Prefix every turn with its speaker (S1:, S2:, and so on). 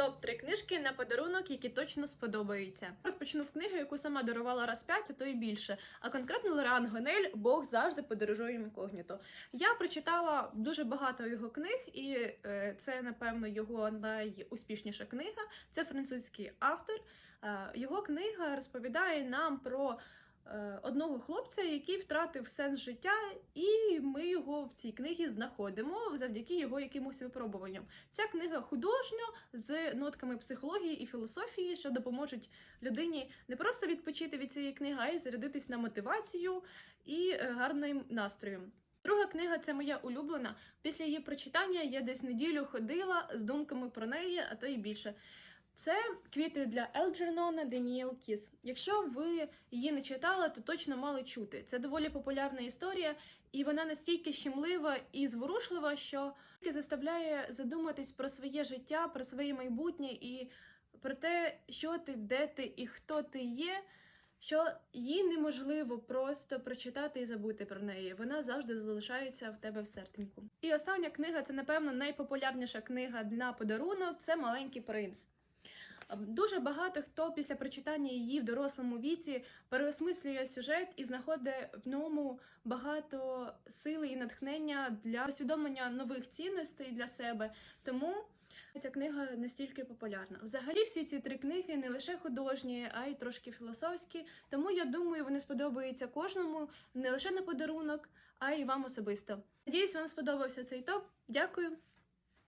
S1: Топ 3 книжки на подарунок, які точно сподобаються. Розпочну з книги, яку сама дарувала раз п'ять, а то й більше. А конкретно Лоран Гонель Бог завжди подорожує інкогніто. Я прочитала дуже багато його книг, і е, це, напевно, його найуспішніша книга. Це французький автор. Е, його книга розповідає нам про одного хлопця, який втратив сенс життя, і ми його в цій книгі знаходимо завдяки його якимось випробуванням. Ця книга художньо з нотками психології і філософії, що допоможуть людині не просто відпочити від цієї книги, а й зарядитись на мотивацію і е, гарним настроєм. Друга книга це моя улюблена. Після її прочитання я десь неділю ходила з думками про неї, а то й більше. Це квіти для Елджернона Деніел Кіс. Якщо ви її не читали, то точно мали чути. Це доволі популярна історія, і вона настільки щемлива і зворушлива, що заставляє задуматись про своє життя, про своє майбутнє і про те, що ти, де ти і хто ти є. Що її неможливо просто прочитати і забути про неї. Вона завжди залишається в тебе в серденьку. І остання книга це, напевно, найпопулярніша книга на подарунок це Маленький принц. Дуже багато хто після прочитання її в дорослому віці переосмислює сюжет і знаходить в ньому багато сили і натхнення для усвідомлення нових цінностей для себе. Тому ця книга настільки популярна. Взагалі, всі ці три книги не лише художні, а й трошки філософські. Тому я думаю, вони сподобаються кожному не лише на подарунок, а й вам особисто. Надіюсь, вам сподобався цей топ. Дякую.